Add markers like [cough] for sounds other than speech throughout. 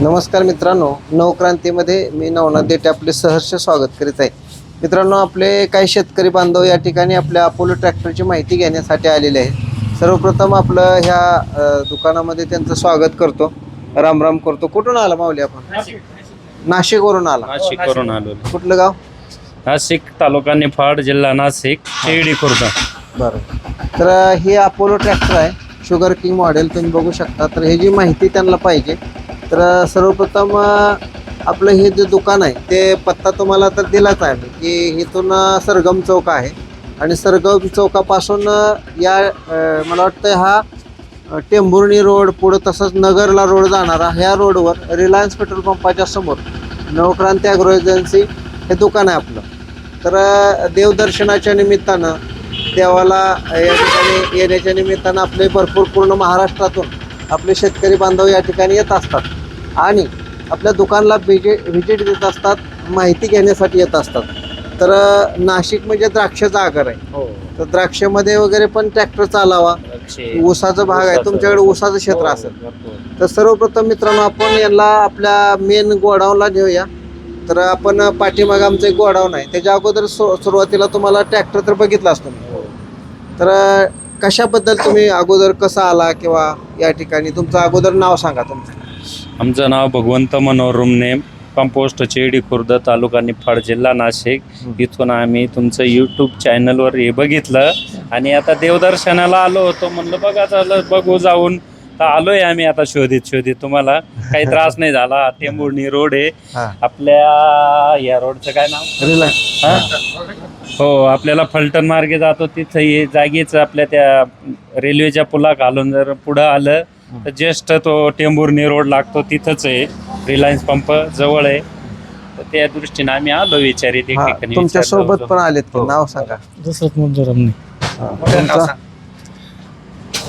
नमस्कार मित्रांनो नवक्रांतीमध्ये मी नवनाथ देठे आपले सहर्ष स्वागत करीत आहे. मित्रांनो आपले काही शेतकरी बांधव या ठिकाणी आपल्या अपोलो ट्रॅक्टरची माहिती घेण्यासाठी आलेले आहेत. सर्वप्रथम आपलं ह्या दुकानामध्ये त्यांचं स्वागत करतो. राम राम करतो. कुठून आला माऊली आपण? नाशिकवरून आला. नाशिक करून आलो. कुठलं गाव? नाशिक तालुका निफाड जिल्हा नाशिक शेळी खुर्द. बरं. तर हे अपोलो ट्रॅक्टर आहे. शुगर किंग मॉडेल तुम्ही बघू शकता. तर हे जी माहिती त्यांना पाहिजे. तर सर्वप्रथम आपलं हे जे दुकान आहे ते पत्ता तुम्हाला तर दिलाच आहे की इथून सरगम चौक आहे. आणि सरगम चौकापासून या मला वाटतं हा टेंभुर्णी रोड पुढं तसंच नगरला रोड जाणारा ह्या रोडवर रिलायन्स पेट्रोल पंपाच्या समोर नवक्रांती ॲग्रो एजन्सी हे दुकान आहे आपलं. तर देवदर्शनाच्या निमित्तानं देवाला या ठिकाणी येण्याच्या निमित्तानं आपले भरपूर पूर्ण महाराष्ट्रातून आपले शेतकरी बांधव या ठिकाणी येत असतात. आणि आपल्या दुकानला व्हिजिट व्हिजिट देत असतात माहिती घेण्यासाठी येत असतात. तर नाशिक म्हणजे द्राक्षाचा आगर आहे. हो. तर द्राक्षामध्ये वगैरे पण ट्रॅक्टर चालावा. ऊसाचा भाग आहे तुमच्याकडे ऊसाचं क्षेत्र असेल. तर सर्वप्रथम मित्रांनो आपण यांना आपल्या मेन गोडाऊनला नेऊया. तर आपण पाठीमागं आमचं एक गोडाऊन आहे. त्याच्या अगोदर सुरुवातीला तुम्हाला ट्रॅक्टर तर बघितला असतो. मी. तर कशाबद्दल तुम्ही अगोदर कसा आला किंवा या ठिकाणी तुमचं अगोदर नाव सांगा तुमचं. आमचं नाव भगवंत मनोहर रुमने कंपोस्ट चेडी खुर्द तालुका निफाड जिल्हा नाशिक. इथून आम्ही तुमचं यूट्यूब चॅनलवर हे बघितलं. आणि आता देवदर्शनाला आलो होतो. म्हणलं बघा झालं बघू जाऊन. तर आलोय आम्ही आता शोधित शोधित. तुम्हाला काही त्रास नाही झाला. टेंभुर्णी रोड आहे. आपल्या या रोडचं काय नाव? रिलायन्स. हा? हो. आपल्याला फलटण मार्गे जातो. तिथं हे जागीच आपल्या त्या रेल्वेच्या पुला घालून जर पुढं आलं तर जस्ट तो टेंभुर्णी रोड लागतो तिथंच आहे. रिलायन्स पंप जवळ आहे. तर त्या दृष्टीने आम्ही आलो विचारित एक हा, ठिकाणी. तुमच्या विचारलं सोबत होतं. पण आलेत की? हो. नाव सांगा. दशरथ मंजूर हा, तुमचं?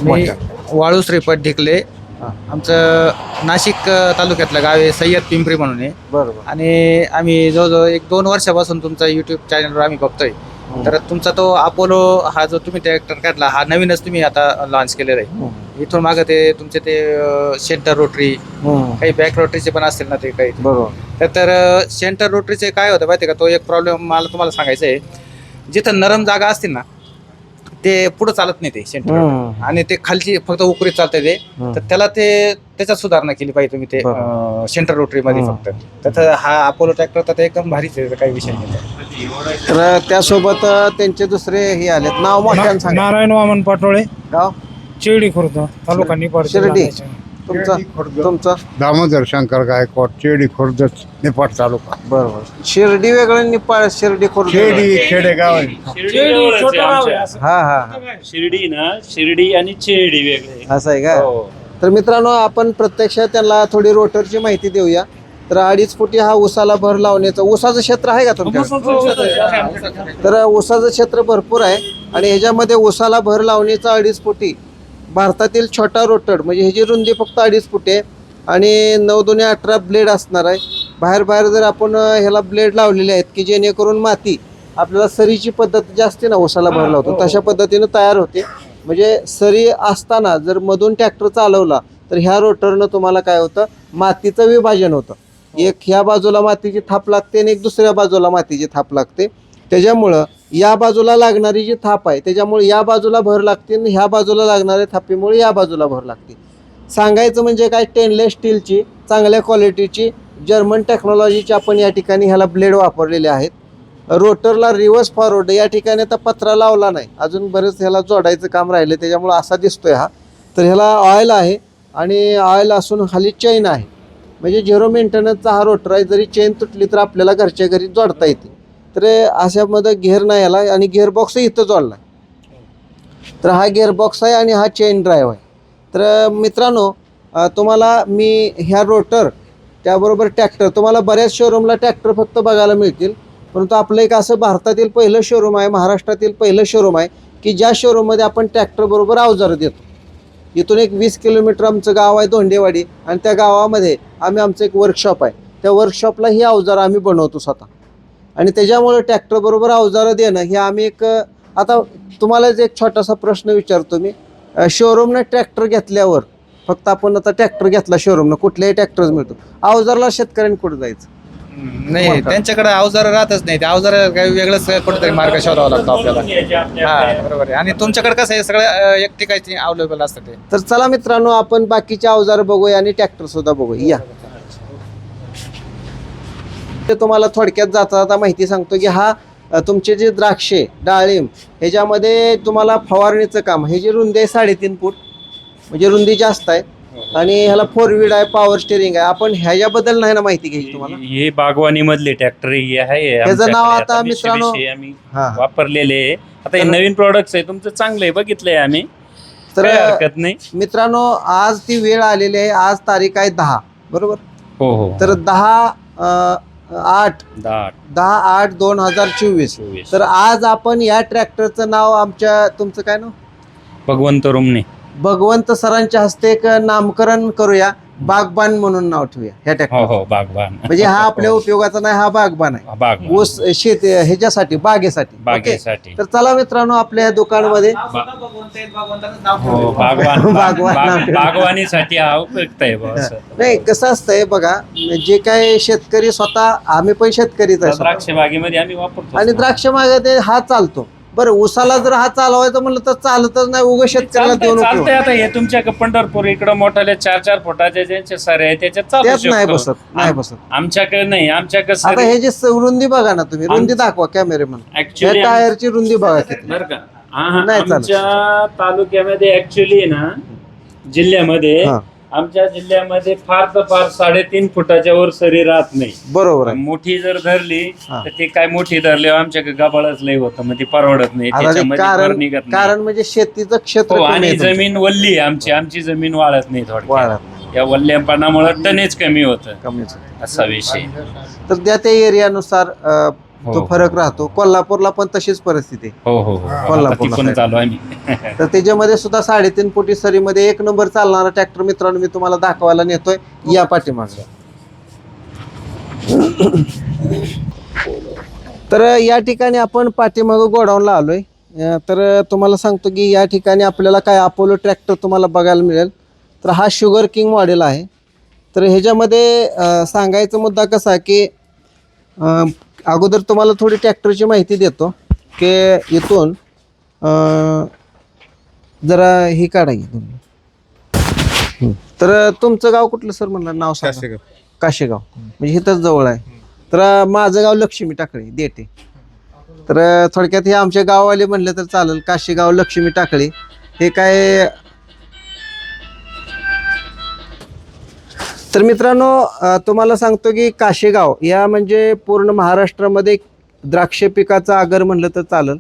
मी वाळू श्रीपत ढिकले. हा. आमचं नाशिक अ, तालुक्यातलं गाव आहे सय्यद पिंपरी म्हणून आहे. बरोबर. आणि आम्ही जवळजवळ एक दोन वर्षापासून तुमचा युट्यूब चॅनलवर आम्ही बघतोय. तर तुमचा तो अपोलो हा जो तुम्ही ट्रॅक्टर काढला हा नवीनच तुम्ही आता लॉन्च केलेला आहे. हम्म. इथून मागं ते तुमचे ते सेंटर रोटरी हम्म. काही बॅक रोटरीचे पण असतील ना ते काही. बरोबर. तर सेंटर रोटरीचे काय होतं माहिती का? तो एक प्रॉब्लेम मला तुम्हाला सांगायचा आहे जिथं नरम जागा असतील ना ते पुढं चालत नाही ते सेंटर. आणि ते खालची फक्त उकरीत चालते ते. तर त्याला ते त्याच्यात सुधारणा केली पाहिजे तुम्ही ते. सेंटर रोटरी मध्ये. फक्त तर हा अपोलो ट्रॅक्टर तर ते एकदम भारीच आहे काही विषय नाही तर त्यासोबत त्यांचे दुसरे हे आलेत नाव सांगा नारायण वामन पाटोळे गाव चिरडी खुर्द तालुका निपाड शिर्डी. तुमचं तुमचं दामोदर शंकर गायकवाड चेडी खुर्द निपाट तालुका. बरोबर. शिर्डी वेगळं निपाळ शिर्डी खुर्द खेडी खेडेगाव आहे. शिर्डी. हा हा हा. शिर्डी ना शिर्डी आणि चेडी वेगळे. असं आहे का? हो. तर मित्रांनो आपण प्रत्यक्ष त्यांना थोडी रोटरची माहिती देऊया. तर अडीच फुटी हा उसाला भर लावण्याचं उसाचं क्षेत्र आहे का तुमच्याकडे? तर उसाचं क्षेत्र भरपूर आहे. आणि ह्याच्यामध्ये उसाला भर लावणीचा अडीच फुटी भारतातील छोटा रोटर म्हणजे ह्याची रुंदी फक्त अडीच फुटी आहे आणि नऊ दोन्ही अठरा ब्लेड असणार आहे. बाहेर बाहेर जर आपण ह्याला ब्लेड लावलेले आहेत की जेणेकरून माती आपल्याला सरीची पद्धत जी असते ना उसाला भर लावतो. तशा पद्धतीनं तयार होते. म्हणजे सरी असताना जर मधून ट्रॅक्टर चालवला तर ह्या रोटरनं तुम्हाला काय होतं? मातीचं विभाजन होतं. एक ह्या बाजूला मातीची थाप लागते आणि एक दुसऱ्या बाजूला मातीची थाप लागते. त्याच्यामुळं या बाजूला लागणारी जी थाप आहे त्याच्यामुळे या बाजूला भर लागते आणि ह्या बाजूला लागणाऱ्या थापीमुळे या बाजूला भर लागते. सांगायचं म्हणजे काय स्टेनलेस स्टीलची चांगल्या क्वालिटीची जर्मन टेक्नॉलॉजीची आपण या ठिकाणी ह्याला ब्लेड वापरलेले आहेत. रोटरला रिव्हर्स फॉरवर्ड या ठिकाणी आता पत्रा लावला नाही. अजून बरेच ह्याला जोडायचं काम राहिलं त्याच्यामुळं असा दिसतोय हा. तर ह्याला ऑइल आहे आणि ऑइल असून खाली चेन आहे. म्हणजे झिरो मेंटेनन्सचा हा रोटर आहे जरी चेन तुटली तर आपल्याला घरच्या घरी जोडता येते. तर अशामध्ये घेर नाही आला आणि गेअर बॉक्स इथं जोडला. तर हा गेअर बॉक्स आहे आणि हा चेन ड्राईव्ह आहे. तर मित्रांनो तुम्हाला मी ह्या रोटर त्याबरोबर ट्रॅक्टर तुम्हाला बऱ्याच शोरूमला ट्रॅक्टर फक्त बघायला मिळतील. परंतु आपलं एक असं भारतातील पहिलं शोरूम आहे महाराष्ट्रातील पहिलं शोरूम आहे की ज्या शोरूममध्ये आपण ट्रॅक्टरबरोबर अवजारं देतो. इथून एक वीस किलोमीटर आमचं गाव आहे धोंडेवाडी आणि त्या गावामध्ये आम्ही आमचं एक वर्कशॉप आहे. त्या वर्कशॉपला ही अवजारं आम्ही बनवतो स्वतः. आणि त्याच्यामुळे ट्रॅक्टर बरोबर अवजारं देणं हे आम्ही एक आता तुम्हाला एक छोटासा प्रश्न विचारतो मी शोरूमनं ट्रॅक्टर घेतल्यावर फक्त आपण आता ट्रॅक्टर घेतला शोरूमनं कुठल्याही ट्रॅक्टर मिळतो. अवजारला शेतकऱ्यांनी कुठे जायचं? नाही त्यांच्याकडे अवजार राहतच नाही ते अवजार काही वेगळंच कुठेतरी मार्ग शोधावा लागतो आपल्याला. हा बरोबर आहे. आणि तुमच्याकडे कसं आहे? सगळं एक ठिकाणी अवेलेबल असतं ते. तर चला मित्रांनो आपण बाकीचे अवजार बघूया आणि ट्रॅक्टर सुद्धा बघूया. या. ते तुम्हाला थोडक्यात जाता जाता माहिती सांगतो की हा तुमचे जे द्राक्षे डाळिंब ह्याच्यामध्ये तुम्हाला फवारणीचं काम हे जे रुंदी आहे साडेतीन फूट म्हणजे रुंदी जास्त आहे. आणि ह्याला फोर व्हील आहे पॉवर स्टेरिंग आहे. आपण ह्याच्याबद्दल नाही ना माहिती घ्यायची तुम्हाला? हे बागवानी मधले ट्रॅक्टर हे आहे. त्याचं नाव आमच्याकडे आता मित्रांनो- हे आम्ही हा. वापरलेले आहे. आता हे तर- नवीन प्रोडक्ट आहे. तुमचं चांगलं आहे. बघितलंय आम्ही. तर हरकत नाही. मित्रांनो आज ती वेळ आलेली आहे. आज तारीख आहे दहा. बरोबर? हो हो. तर दहा अ, आठ. दहा दहा आठ दोन हजार चोवीस. चोवीस. तर आज आपण या ट्रॅक्टरचं नाव आमच्या तुमचं काय नाव? भगवंत रुमने भगवंत सरांच्या हस्ते एक नामकरण करूया. बागबान म्हणून नाव ठेवूया ह्या हो ट्रॅक्टर हो बागबान. म्हणजे हा आपल्या [laughs] उपयोगाचा नाही हा बागबान आहे. बागबान. ऊस शेत ह्याच्यासाठी बागेसाठी. ओके? बागेसाठी. तर चला मित्रांनो आपल्या या दुकानमध्ये. हो बागवान बागवान [laughs] बाग-. बागवानीसाठी हा उपयुक्त आहे बुवा असं. [laughs] नाही कसं असतंय बघा जे काय शेतकरी स्वतः आम्ही पण शेतकरीच आहे स्वतः. द्राक्ष बागेमध्ये आम्ही वापरतो. आणि द्राक्ष मागे ते हा चालतो. बरं उसाला जर हा चालवायचं म्हणलं तर चालतच नाही उगं शेतकऱ्याला चालतंय उपयोग. चालतंय आता हे तुमच्या पंढरपूर इकडं मोठाले चार चार फुटाचे ज्यांचे सरे आहे त्याच्यात चालू त्यात नाही शकतो. बसत नाही बसत आमच्याकडे नाही आमच्याकडे आता सरे हे जे स- रुंदी बघा ना तुम्ही रुंदी दाखवा कॅमेरेमन या ऍक्च्युली टायरची रुंदी बघा किती बर का हा, हा, नाही चालत. आमच्या तालुक्यामध्ये ऍक्च्युली ना जिल्ह्यामध्ये हा. आमच्या जिल्ह्यामध्ये फार तर फार साडेतीन फुटाच्या वर सरी राहत नाही. बरोबर आहे. मोठी जर धरली हा. तर ते काय मोठी धरली आमच्याकडे गबाळच लय होतं मग ती परवडत नाही. आता ते त्याच्यामध्ये भर कारण निघत नाही. कारण म्हणजे शेतीचं क्षेत्र हो कमी आणि आहे तुमचं. जमीन वल्ली आहे आमची. आमची जमीन वाळत नाही थोडक्यात. वाढत या वल्ल्यापणामुळे टनेज कमी होतं. कमीच असा विषय तर त्या त्या एरियानुसार अं, तो हो. फरक राहतो. कोल्हापूरला पण तशीच परिस्थिती आहे. हो हो हो. आता कोल्हापूरला तर त्याच्यामध्ये सुद्धा साडेतीन फुटी सरीमध्ये एक नंबर चालणारा ट्रॅक्टर मित्रांनो मी तुम्हाला दाखवायला नेतोय. या पाठीमागे. तर या ठिकाणी आपण पाठीमागं गोडाऊनला आलोय. अं, तर तुम्हाला सांगतो की या ठिकाणी आपल्याला काय अपोलो ट्रॅक्टर तुम्हाला बघायला मिळेल. तर हा शुगर किंग मॉडेल आहे. तर ह्याच्यामध्ये अं, सांगायचा मुद्दा कसा की अं, अगोदर तुम्हाला थोडी ट्रॅक्टरची माहिती देतो की इथून अं, जरा हे काढा की तुम्ही. तर तुमचं गाव कुठलं सर म्हणलं? नाव सांगा. काशेगाव. म्हणजे इथंच जवळ आहे. तर माझं गाव लक्ष्मी टाकळी देते तर थोडक्यात हे आमच्या गाववाले म्हणले तर चालेल काशेगाव लक्ष्मी टाकळी. हे काय तर मित्रांनो तुम्हाला सांगतो की काशेगाव या म्हणजे पूर्ण महाराष्ट्रामध्ये द्राक्ष पिकाचं आगर म्हणलं तर चालेल.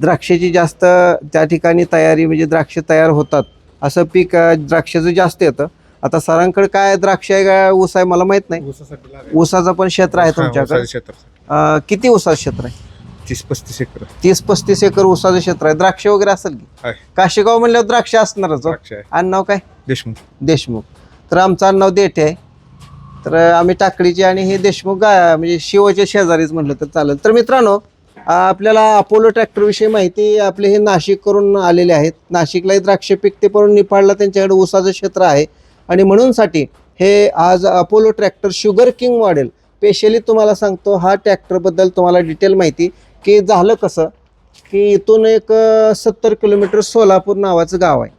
द्राक्षाची जास्त त्या ठिकाणी तयारी म्हणजे द्राक्ष तयार होतात. असं पीक द्राक्षाचं जास्त येतं. आता सरांकडे काय द्राक्ष आहे का ऊस आहे मला माहीत नाही. ऊसाचं पण क्षेत्र आहे तुमच्याकडे. किती ऊसाचं क्षेत्र आहे? तीस पस्तीस एकर. तीस पस्तीस एकर ऊसाचं क्षेत्र आहे. द्राक्ष वगैरे असेल की. काशेगाव म्हणल्यावर द्राक्ष असणारच हो. आणि नाव काय? देशमुख. देशमुख. तर आमचं आडनाव देठे आहे. तर आम्ही टाकडीचे आणि हे देशमुख गा म्हणजे शिवाच्या शेजारीच म्हटलं तर चालेल. तर मित्रांनो आपल्याला अपोलो ट्रॅक्टरविषयी माहिती आपले हे नाशिक करून आलेले आहेत. नाशिकलाही द्राक्ष पिकते पण निफाडला त्यांच्याकडे ऊसाचं क्षेत्र आहे. आणि म्हणूनसाठी हे आज Apollo tractor sugar king model specially तुम्हाला सांगतो हा ट्रॅक्टरबद्दल तुम्हाला डिटेल माहिती की झालं कसं की इथून एक सत्तर किलोमीटर सोलापूर नावाचं गाव आहे.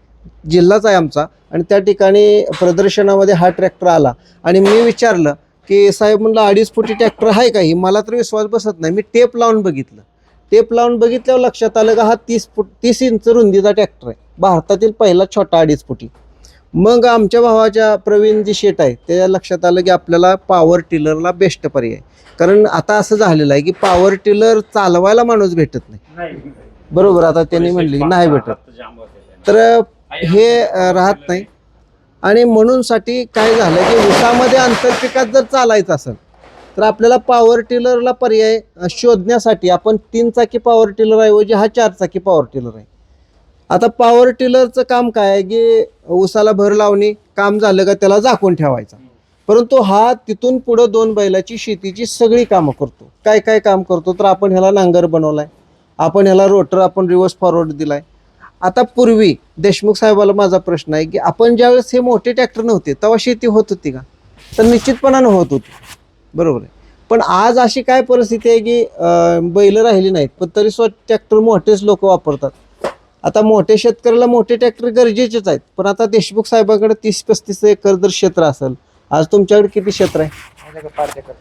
जिल्हाच आहे आमचा. आणि त्या ठिकाणी प्रदर्शनामध्ये हा ट्रॅक्टर आला. आणि मी विचारलं की साहेब म्हणलं अडीच फुटी ट्रॅक्टर आहे का? ही मला तर विश्वास बसत नाही. मी टेप लावून बघितलं. टेप लावून बघितल्यावर लक्षात आलं का हा तीस फूट तीस इंच रुंदीचा ट्रॅक्टर आहे. भारतातील पहिला छोटा अडीच फुटी. मग आमच्या भावाच्या प्रवीणजी शेट आहे त्या लक्षात आलं की आपल्याला पॉवर टिलरला बेस्ट पर्याय कारण आता असं झालेलं आहे की पॉवर टिलर चालवायला माणूस भेटत नाही. बरोबर आता त्यांनी म्हणले नाही भेटत. तर हे राहत नाही. आणि म्हणूनसाठी काय झालं की ऊसामध्ये आंतरपिकात जर चालायचं असेल तर आपल्याला पॉवर टिलरला पर्याय शोधण्यासाठी आपण तीन चाकी पॉवर टिलर ऐवजी हा चार चाकी पॉवर टिलर आहे. आता पॉवर टिलरचं काम काय आहे की ऊसाला भर लावणे काम झालं का त्याला झाकून ठेवायचा. परंतु हा तिथून पुढं दोन बैलाची शेतीची सगळी कामं करतो. काय काय काम करतो? तर आपण ह्याला नांगर बनवलाय. आपण ह्याला रोटर आपण रिव्हर्स फॉरवर्ड दिलाय. आता पूर्वी देशमुख साहेबाला माझा प्रश्न आहे की आपण ज्यावेळेस हे मोठे ट्रॅक्टर नव्हते तेव्हा शेती होत होती का? तर निश्चितपणानं होत होती. बरोबर आहे. पण आज अशी काय परिस्थिती आहे की बैल राहिली नाहीत पण तरी सुद्धा ट्रॅक्टर मोठेच लोक वापरतात. आता मोठे शेतकऱ्याला मोठे ट्रॅक्टर गरजेचेच आहेत पण आता देशमुख साहेबाकडे तीस पस्तीस एकर जर क्षेत्र असेल आज तुमच्याकडे किती क्षेत्र आहे?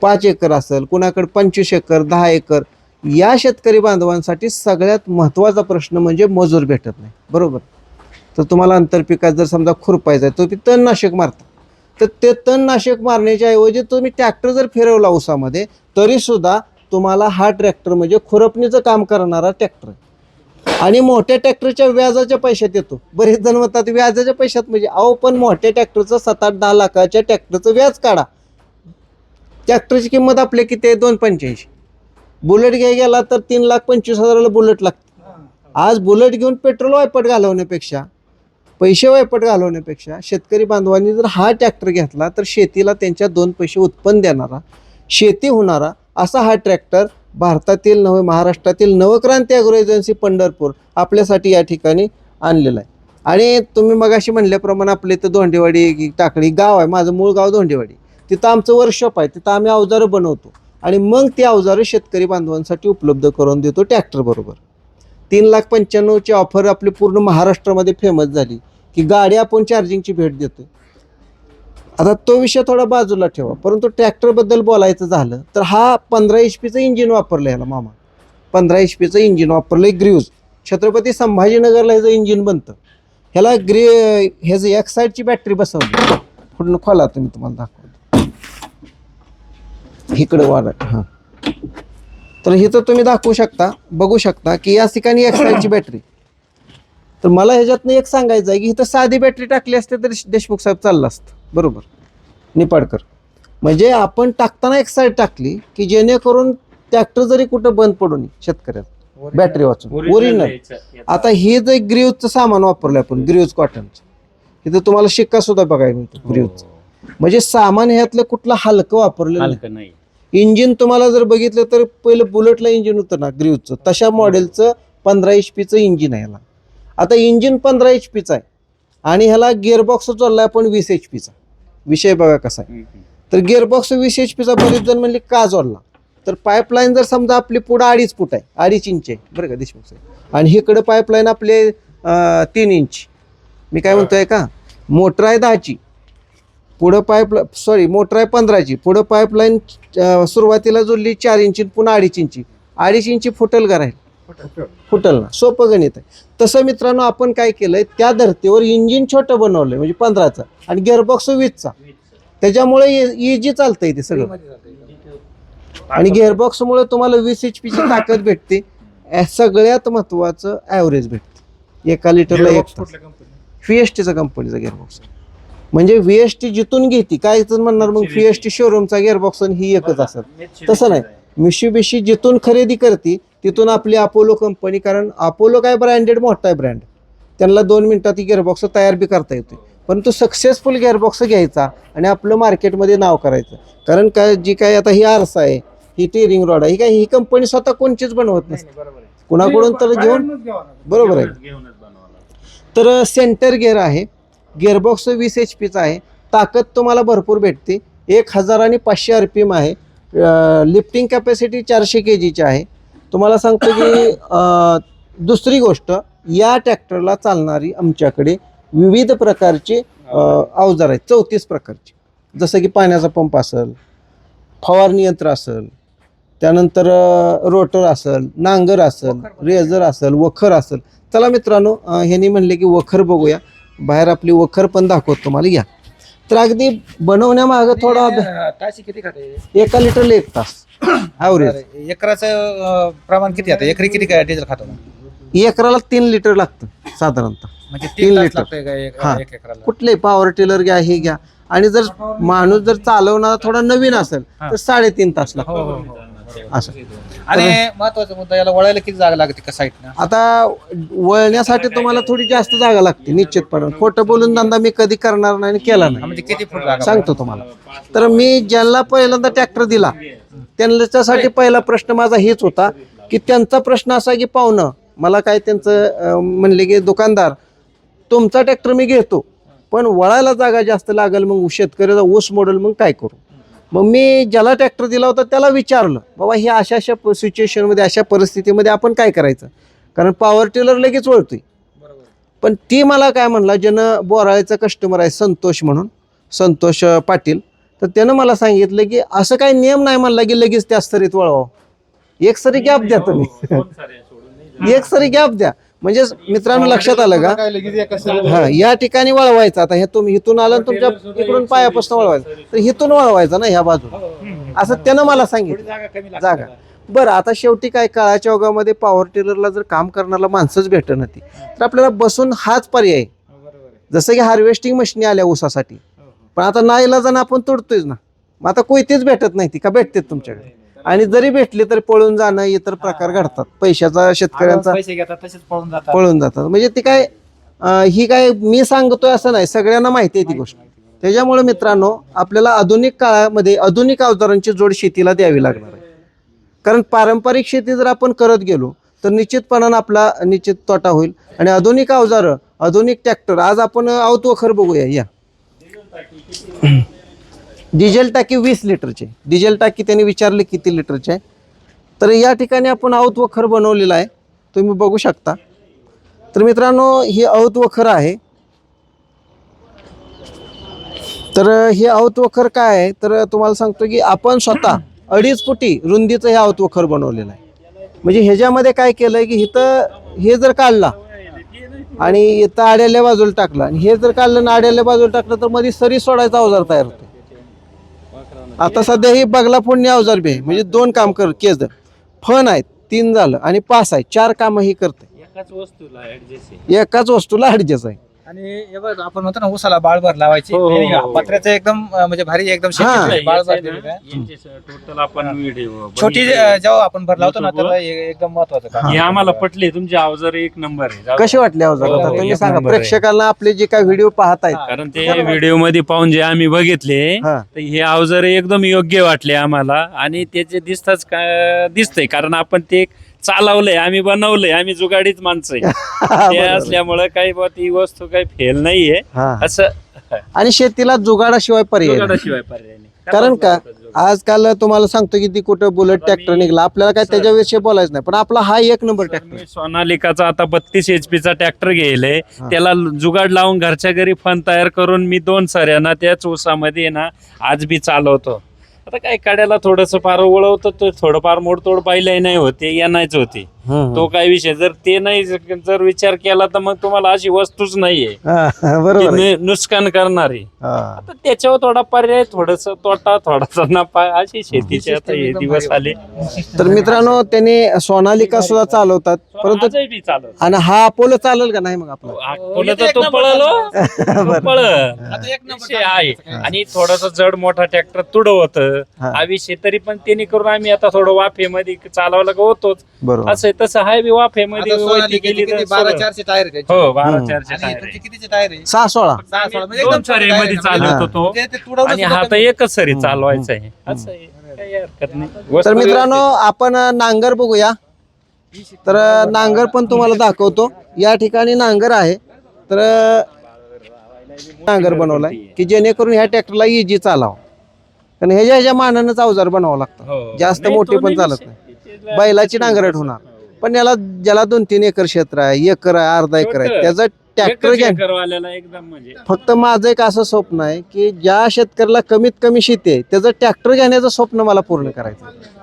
पाच एकर असेल कुणाकडे पंचवीस एकर दहा एकर या शेतकरी बांधवांसाठी सगळ्यात महत्त्वाचा प्रश्न म्हणजे मजूर भेटत नाही. बरोबर? तर तुम्हाला आंतरपिकात जर समजा खुरपायचा आहे तुम्ही तणनाशक मारता. तर ते तणनाशक मारण्याच्या ऐवजी तुम्ही ट्रॅक्टर जर फिरवला उसामध्ये तरीसुद्धा तुम्हाला हा ट्रॅक्टर म्हणजे खुरपणीचं काम करणारा ट्रॅक्टर आणि मोठ्या ट्रॅक्टरच्या व्याजाच्या पैशात येतो. बरेच जण म्हणतात व्याजाच्या पैशात म्हणजे अहो पण मोठ्या ट्रॅक्टरचं सात आठ दहा लाखाच्या ट्रॅक्टरचं व्याज काढा. ट्रॅक्टरची किंमत आपल्या किती आहे? दोन पंच्याऐंशी. बुलेट घ्याय गेला तर तीन लाख पंचवीस हजाराला बुलेट लागते. आज बुलेट घेऊन पेट्रोल वायपट घालवण्यापेक्षा पैसे वायपट घालवण्यापेक्षा शेतकरी बांधवांनी जर हा ट्रॅक्टर घेतला तर शेतीला त्यांच्या दोन पैसे उत्पन्न देणारा शेती होणारा असा हा ट्रॅक्टर भारतातील नवे महाराष्ट्रातील नवक्रांती अॅग्रो एजन्सी पंढरपूर आपल्यासाठी या ठिकाणी आणलेला आहे. आणि तुम्ही मगाशी म्हणल्याप्रमाणे आपल्या इथं धोंडेवाडी टाकळी गाव आहे माझं मूळ गाव धोंडेवाडी. तिथं आमचं वर्कशॉप आहे तिथं आम्ही अवजारं बनवतो. आणि मग ती अवजारं शेतकरी बांधवांसाठी उपलब्ध करून देतो ट्रॅक्टर बरोबर. तीन लाख पंच्याण्णवची ऑफर आपली पूर्ण महाराष्ट्रामध्ये फेमस झाली की गाडी आपण चार्जिंगची भेट देतो आता तो विषय थोडा बाजूला ठेवा परंतु ट्रॅक्टरबद्दल बोलायचं झालं तर हा पंधरा एच पीचं इंजिन वापरलं याला मामा. पंधरा एच पीचं इंजिन वापरलं ग्रीव्ज छत्रपती संभाजीनगरला ह्याचं इंजिन बनतं. ह्याला ग्री ह्याचं एक साईडची बॅटरी बसवली. पुढून खोला तुम्ही तुम्हाला दाखवतो. इकडे वाढ हां. तर इथं तुम्ही दाखवू शकता बघू शकता की या ठिकाणी एक साईडची बॅटरी तर मला ह्याच्यातनं एक सांगायचं आहे की इथं साधी बॅटरी टाकली असते तरी देशमुख साहेब चाललं असतं. बरोबर. निपाडकर म्हणजे आपण टाकताना एक साईड टाकली की जेणेकरून ट्रॅक्टर जरी कुठं बंद पडू नये शेतकऱ्याला. बॅटरी वाचून. ओरिजिनल आता हे जे ग्रीवचं सामान वापरलं आपण ग्रीव्ज कॉटनचं इथं तुम्हाला शिक्का सुद्धा बघायला मिळतो ग्रीवचं. म्हणजे सामान ह्यातलं कुठलं हलकं वापरलेलं नाही. हलकं नाही. इंजिन तुम्हाला जर बघितलं तर पहिलं बुलेटला इंजिन होतं ना ग्रीवचं तशा मॉडेलचं पंधरा एच पीचं इंजिन आहे ह्याला. आता इंजिन पंधरा एच पीचं आहे. आणि ह्याला गिअरबॉक्स चालला आपण वीस एच पीचा विषय बघा कसा आहे. तर गिअरबॉक्स वीस एच पीचा बरेच जण म्हणले का जोडला? तर पाईपलाईन जर समजा आपली पुढं अडीच फूट आहे अडीच इंच आहे बरं का देशमुख साहेब? आणि इकडं पाईपलाईन आपले तीन इंच मी काय म्हणतोय का? मोटर आहे दहाची. पुढं पाईप सॉरी मोटर आहे पंधराची. पुढं पाईपलाईन सुरुवातीला जोडली चार इंची पुन्हा अडीच इंची. अडीच इंची फुटल का राहील फुटल ना सोपं गणित आहे. तसं मित्रांनो आपण काय केलंय त्या धर्तीवर इंजिन छोटं बनवलंय म्हणजे पंधराचं आणि गिअरबॉक्स वीसचा. त्याच्यामुळे इजी चालतंय ते सगळं. आणि गिअरबॉक्समुळे तुम्हाला वीस एच पीची ताकद भेटते. सगळ्यात महत्वाचं ॲव्हरेज भेटते. एका लिटरला एक व्ही एस टीचा कंपनीचा गिअरबॉक्स म्हणजे व्ही एस टी जिथून घेते काय म्हणणार मग व्ही एस टी शोरूमचा गिअरबॉक्स ही एकच असत तसं नाही. मिशीबिशी जिथून खरेदी करते तिथून आपली अपोलो कंपनी कारण अपोलो काय ब्रँडेड मोठा आहे ब्रँड त्यांना दोन मिनिटात ही गिअरबॉक्स तयार बी करता येते परंतु सक्सेसफुल गिअरबॉक्स घ्यायचा आणि आपलं मार्केटमध्ये नाव करायचं. कारण काय जी काय आता ही आरसा आहे ही टेरिंग रॉड आहे ही काय ही कंपनी स्वतः कोणचीच बनवत नसते. कुणाकडून तर घेऊन? बरोबर आहे. तर सेंटर गिअर आहे. गिअरबॉक्स वीस एच पीचा आहे. ताकद तुम्हाला भरपूर भेटते. एक हजार आणि पाचशे आर पी एम आहे. लिफ्टिंग कॅपॅसिटी चारशे के जीची आहे. तुम्हाला सांगतो की दुसरी गोष्ट या ट्रॅक्टरला चालणारी आमच्याकडे विविध प्रकारचे अवजार आहेत. चौतीस प्रकारचे. जसं की पाण्याचा पंप असेल फवारणी यंत्र असेल त्यानंतर रोटर असेल नांगर असेल रेझर असेल वखर असेल. चला मित्रांनो ह्यांनी म्हणले की वखर बघूया. बाहेर आपली वखर पण दाखवत. तुम्हाला या. तर अगदी बनवण्यामागं थोडा अभ्या- ताशी किती खाते? एका लिटरला एक तास. ॲव्हरेज एकराचं प्रमाण किती आता? एकरी किती काय डिझेल खातो? एकराला तीन लिटर लागतं साधारणतः. म्हणजे तीन लिटर. हा. कुठले पॉवर टिलर घ्या हे घ्या. आणि जर माणूस जर चालवणारा थोडा नवीन असेल तर साडेतीन तास हो हो लागतो. हो असं. आणि महत्त्वाचा मुद्दा याला वळायला किती जागा लागते का साईडनं आता वळण्यासाठी तुम्हाला थोडी जास्त जागा लागते निश्चितपणे. खोटं बोलून धंदा मी कधी करणार नाही आणि केला नाही. म्हणजे किती फूट जागा सांगतो तुम्हाला. तर मी ज्यांना पहिल्यांदा ट्रॅक्टर दिला त्यांच्यासाठी पहिला प्रश्न माझा हेच होता की त्यांचा प्रश्न असा की पाहुणं मला काय त्यांचं म्हणले की दुकानदार तुमचा ट्रॅक्टर मी घेतो पण वळायला जागा जास्त लागेल मग शेतकऱ्याचा ऊस मोडेल मग काय करू? मग मी ज्याला ट्रॅक्टर दिला होता त्याला विचारलं बाबा हे अशा अशा सिच्युएशनमध्ये अशा परिस्थितीमध्ये आपण काय करायचं? कारण पॉवर टिलर लगेच वळतोय. पण ती मला काय म्हणला ज्यानं बोराळेचा कस्टमर आहे संतोष म्हणून संतोष पाटील तर त्यानं मला सांगितलं की असं काही नियम नाही म्हणला की लगेच त्या स्तरीत वळवावं. एक सरी गॅप द्या तुम्ही. [laughs] एक सरी गॅप द्या. म्हणजे मित्रांनो लक्षात आलं का? हा या ठिकाणी वळवायचं. आता हे तुम्ही इथून आलं तुमच्या इकडून पायापासून वळवायचं. तर इथून वळवायचं ना ह्या बाजूला. असं त्यानं मला सांगितलं. जागा बरं आता शेवटी काय काळाच्या ओघामध्ये पॉवर टिलरला जर काम करण्याला माणसंच भेटत ती तर आपल्याला बसून हाच पर्याय. जसं की हार्वेस्टिंग मशिनी आल्या ऊसासाठी. पण आता नाईलाजानं आपण तोडतोयच ना. मग आता कोयतीच भेटत नाही ती का? भेटते तुमच्याकडे. आणि जरी भेटली तरी पळून जाणं इतर प्रकार घडतात. पैशाचा शेतकऱ्यांचा पैसे घेतात तसेच पळून जातात. पळून जातात. म्हणजे ती काय अं, ही काय मी सांगतोय असं नाही सगळ्यांना माहिती आहे ती गोष्ट. त्याच्यामुळे मित्रांनो आपल्याला आधुनिक काळामध्ये आधुनिक अवजारांची जोड शेतीला द्यावी लागणार आहे. कारण पारंपरिक शेती जर आपण करत गेलो तर निश्चितपणानं आपला निश्चित तोटा होईल. आणि आधुनिक अवजारं आधुनिक ट्रॅक्टर आज आपण आऊत वखर बघूया या. डिझेल टाकी वीस लिटरची डिझेल टाकी त्यांनी विचारले किती लिटरची आहे. तर या ठिकाणी आपण आऊत वखर बनवलेलं आहे. तुम्ही बघू शकता. तर मित्रांनो ही औत वखर आहे. तर हे औत वखर काय आहे? तर तुम्हाला सांगतो की आपण स्वतः अडीच फुटी रुंदीचं हे आऊत वखर बनवलेलं आहे. म्हणजे ह्याच्यामध्ये काय केलं की इथं हे जर काढला आणि इथं आड्याल्या बाजूला टाकलं आणि हे जर काढलं आणि आड्याल्या बाजूला टाकलं तर मध्ये सरी सोडायचा अवजार तयार होतो आता सध्या ही बगला फोडणी अवजार बी आहे. म्हणजे दोन काम कर केस फन आहेत तीन झालं आणि पाच आहे. चार कामं ही करते एकाच वस्तूला ऍडजस्ट एकाच वस्तूला ऍडजस्ट आहे. आणि हे बघ आपण म्हणतो ना उसाला बाळभर लावायची. हो, हो, हो. पत्र्याचं एकदम अं, म्हणजे भारी एकदम हा. बाळभर दिलेलं आहे. टोटल आपण व्हिडिओ छोटी जेव्हा आपण भर लावतो ना YouTube वर. त्याला हे एकदम महत्वाचं काम हे आम्हाला पटले तुमचे अवजार एक नंबर आहे. जाऊ कसे वाटले अवजार? हो, आता तुम्ही एक सांगा आहे. प्रेक्षकांना आपले जे काही व्हिडिओ पाहत आहेत कारण ते व्हिडिओमध्ये पाहून जे आम्ही बघितले हा. तर हे अवजार एकदम योग्य वाटले आम्हाला. आणि त्याचे दिसताच का दिसतंय. कारण आपण ते चालवलंय आम्ही बनवलंय आम्ही जुगाडीच माणसं आहे. [laughs] ते बरोबर. असल्यामुळे काही बुवा ती वस्तू काही फेल नाहीये. हा. असं आणि शेतीला जुगाडाशिवाय पर्याय नाही. जुगाडाशिवाय पर्याय नाही. [laughs] कारण का? आजकाल तुम्हाला सांगतो की ती कुठं बुलेट ट्रॅक्टर निघला. आपल्याला काय त्याच्याविषयी बोलायचं नाही. पण आपला हा एक नंबर ट्रॅक्टर मी सोनालिकाचा आता बत्तीस एच चा ट्रॅक्टर घेले त्याला जुगाड लावून घरच्या घरी फन तयार करून मी दोन सऱ्यांना त्याच ऊसामध्ये ना आज बी चालवतो. आता काय काड्याला थोडंसं फार वळवतं तर थोडंफार मोडतोड पाहिलंही नाही होते येणायच होते. तो काय विषय. जर ते नाही जर विचार केला तर मग तुम्हाला अशी वस्तूच नाहीये. की बरोबर. नु- नुकसान करणारी. हा. आता त्याच्यावर थोडा पर्याय थोडस तोटा थोडासा नफा अशी शेतीचे आता हे दिवस आले. तर मित्रांनो त्यांनी सोनालिका सुद्धा चालवतात. परंतु आजही बी चालत आणि हा अपोलो चालेल का नाही मग आपला? तर तो पळलो. [laughs] पळ विषय आहे. आणि थोडस जड मोठा ट्रॅक्टर तुडवत. हा. हा विषय तरी पण त्यांनी करून आम्ही आता थोडं वाफेमध्ये चालवायला का होतोच. बरोबर. असं तसं आहे बी आता सोनालिकेचे गेली तर किती बारा सगळं. चारशे टायर आहे त्याचे. हो बारा हम्म. चारशे आणि टायर आहे. कितीचे टायर आहे सहा सोळा सहा सोळा म्हणजे दोन एकदम छोटे सरीमध्ये टायर आहे. चालवतो तो ते- ते तुडवलं आणि सुद्धा हा तर कमी. एकच सरी चालवायचा आहे असं आहे काही हरकत नाही तर मित्रांनो आपण नांगर बघूया तर नांगर पण तुम्हाला दाखवतो या ठिकाणी नांगर आहे तर नांगर बनवलाय की जेणेकरून ह्या ट्रॅक्टरला इजी चालावं कारण ह्याच्या ह्याच्या मानानंच अवजार बनावं लागतं हो. जास्त नाही, मोठी तो पण चालत. नाही बैलाची नांगरट होणार पण याला ज्याला दोन तीन एकर क्षेत्र आहे एकर आहे अर्धा एकर आहे. त्याचं ट्रॅक्टर घ्या एकदम म्हणजे. फक्त माझं एक असं स्वप्न आहे की ज्या शेतकऱ्याला कमीत कमी शेती आहे त्याचं ट्रॅक्टर घेण्याचं स्वप्न मला पूर्ण करायचं आहे.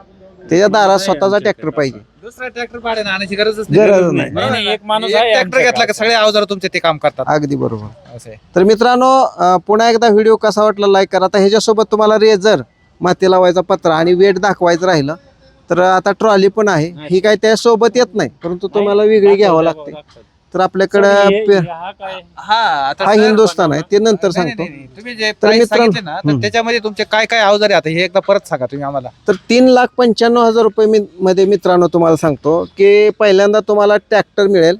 त्याच्या दारात स्वतःचा ट्रॅक्टर पाहिजे. दुसरा ट्रॅक्टर भाड्याने आणायची गरजच गरज नाही. नाही. नाही, एक माणूस आहे ट्रॅक्टर घेतला का सगळे अवजार तुमचे ते काम करतात. अगदी बरोबर. असं आहे. तर मित्रांनो अं, पुन्हा एकदा व्हिडिओ कसा वाटला लाईक करा. आता ह्याच्यासोबत तुम्हाला रेझर माती लावायचा पत्रा आणि वेट दाखवायचं राहिलं. तर आता ट्रॉली पण आहे. ही काय त्यासोबत येत नाही परंतु तुम्हाला वेगळी घ्यावं लागते. तर आपल्याकडं हे- पे- हा काय? हा आता हा सर- हिंदुस्थान आहे ते नंतर नाही, सांगतो. नाही, नाही. तुम्ही जे तर प्राइस मित्रांनो- सांगितले ना तर हम्म. त्याच्यामध्ये तुमचे काय काय अवजार आहे आता हे एकदा परत सांगा तुम्ही आम्हाला. तर तीन लाख पंच्याण्णव हजार रुपये मी मध्ये मित्रांनो तुम्हाला सांगतो की पहिल्यांदा तुम्हाला ट्रॅक्टर मिळेल.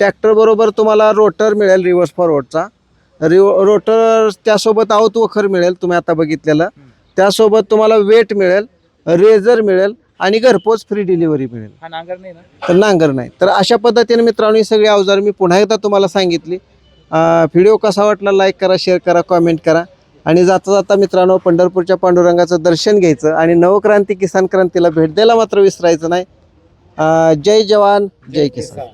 ट्रॅक्टर बरोबर तुम्हाला रोटर मिळेल रिव्हर्स फॉरवर्डचा रिव रोटर त्यासोबत आऊत वखर मिळेल तुम्ही आता बघितलेलं. त्यासोबत तुम्हाला वेट मिळेल रेझर मिळेल आणि घरपोच फ्री डिलिव्हरी मिळेल. हा नांगर नाही ना? तर नांगर नाही. तर अशा पद्धतीने मित्रांनो ही सगळी अवजार मी पुन्हा एकदा तुम्हाला सांगितली. व्हिडिओ कसा वाटला लाईक करा शेअर करा कॉमेंट करा. आणि जाता जाता मित्रांनो पंढरपूरच्या पांडुरंगाचं दर्शन घ्यायचं आणि नवक्रांती किसान क्रांतीला भेट द्यायला मात्र विसरायचं नाही. जय जवान जय किसान.